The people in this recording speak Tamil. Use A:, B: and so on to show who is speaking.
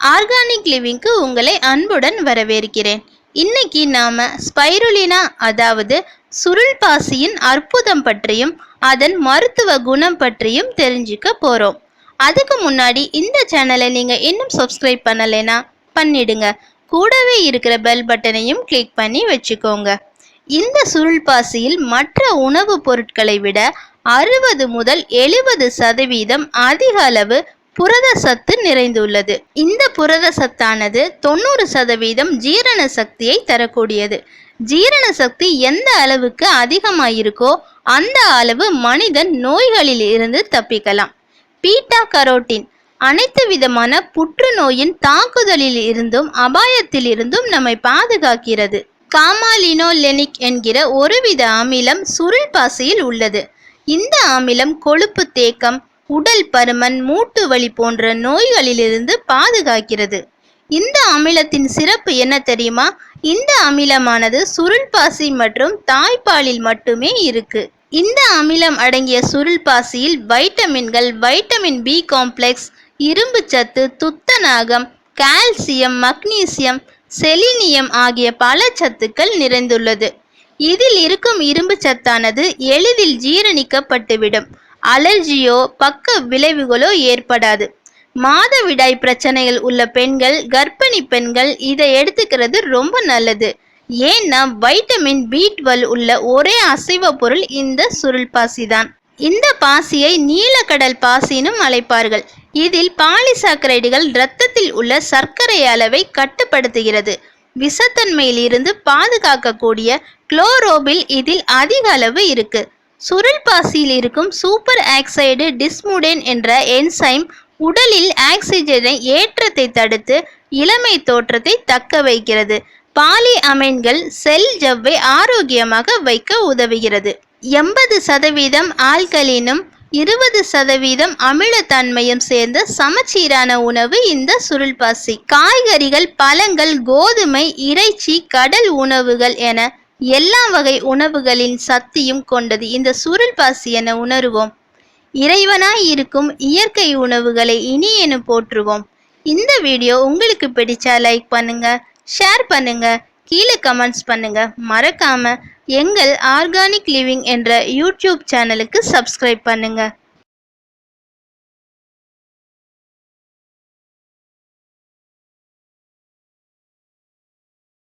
A: ஆர்கானிக் லிவிங்க்கு உங்களை அன்புடன் வரவேற்கிறேன். இன்னைக்கு நாம ஸ்பைருலினா அதாவது சுருள் பாசியின் அற்புதம் பற்றியும் அதன் மருத்துவ குணம் பற்றியும் தெரிஞ்சுக்க போறோம். அதுக்கு முன்னாடி இந்த சேனலை நீங்க இன்னும் சப்ஸ்கிரைப் பண்ணலைனா பண்ணிடுங்க. கூடவே இருக்கிற பெல் பட்டனையும் கிளிக் பண்ணி வச்சுக்கோங்க. இந்த சுருள் பாசியில் மற்ற உணவுப் பொருட்களை விட அறுபது முதல் எழுபது சதவீதம் அதிக அளவு புரத சத்து நிறைந்துள்ளது. இந்த புரத சத்தானது தொண்ணூறு சதவீதம் ஜீரண சக்தியை தரக்கூடியது. ஜீரண சக்தி எந்த அளவுக்கு அதிகமாயிருக்கோ அந்த அளவு மனிதன் நோய்களில் இருந்து தப்பிக்கலாம். பீட்டா கரோட்டின் அனைத்து விதமான புற்றுநோயின் தாக்குதலில் இருந்தும் அபாயத்தில் இருந்தும் நம்மை பாதுகாக்கிறது. காமாலினோலெனிக் என்கிற ஒருவித அமிலம் சுருள் பாசியில் உள்ளது. இந்த அமிலம் கொழுப்பு தேக்கம் உடல் பருமன் மூட்டு வலி போன்ற நோய்களிலிருந்து பாதுகாக்கிறது. இந்த அமிலத்தின் சிறப்பு என்ன தெரியுமா? இந்த அமிலமானது சுருள் பாசி மற்றும் தாய்ப்பாலில் மட்டுமே இருக்கு. இந்த அமிலம் அடங்கிய சுருள் பாசியில் வைட்டமின்கள் வைட்டமின் பி காம்ப்ளெக்ஸ் இரும்பு சத்து துத்தநாகம் கால்சியம் மக்னீசியம் செலினியம் ஆகிய பல சத்துக்கள் நிறைந்துள்ளது. இதில் இருக்கும் இரும்பு சத்தானது எளிதில் ஜீரணிக்கப்பட்டுவிடும். அலர்ஜியோ பக்க விளைவுகளோ ஏற்படாது. மாதவிடாய் பிரச்சனைகள் உள்ள பெண்கள் கர்ப்பிணி பெண்கள் இதை எடுத்துக்கிறது ரொம்ப நல்லது. ஏன்னா வைட்டமின் பி டுவெல் உள்ள ஒரே அசைவ பொருள் இந்த சுருள் பாசி தான் இந்த பாசியை நீலக்கடல் பாசினும் அழைப்பார்கள். இதில் பாலிசாக்கரைடுகள் இரத்தத்தில் உள்ள சர்க்கரை அளவை கட்டுப்படுத்துகிறது. விஷத்தன்மையில் இருந்து பாதுகாக்கக்கூடிய குளோரோபில் இதில் அதிக அளவு இருக்கு. சுருள் பாசியில் இருக்கும் சூப்பர் ஆக்சைடு டிஸ்முடேன் என்ற என்சைம் உடலில் ஆக்சிஜனை ஏற்றத்தை தடுத்து இளமை தோற்றத்தை தக்க வைக்கிறது. பாலி அமைன்கள் செல் ஜவ்வை ஆரோக்கியமாக வைக்க உதவுகிறது. எண்பது சதவீதம் ஆல்கலினும் இருபது சதவீதம் அமிலத்தன்மையும் சேர்ந்த சமச்சீரான உணவு இந்த சுருள்பாசி. காய்கறிகள் பழங்கள் கோதுமை இறைச்சி கடல் உணவுகள் என எல்லா வகை உணவுகளின் சக்தியும் கொண்டது. இந்த சுருள் பாசி என உணருவோம். இறைவனாய் இருக்கும் இயற்கை உணவுகளை இனி என போற்றுவோம். இந்த வீடியோ உங்களுக்கு பிடிச்சா லைக் பண்ணுங்க ஷேர் பண்ணுங்க கீழே கமெண்ட்ஸ் பண்ணுங்க. மறக்காம எங்கள் ஆர்கானிக் லிவிங் என்ற யூடியூப் சேனலுக்கு சப்ஸ்கிரைப் பண்ணுங்க.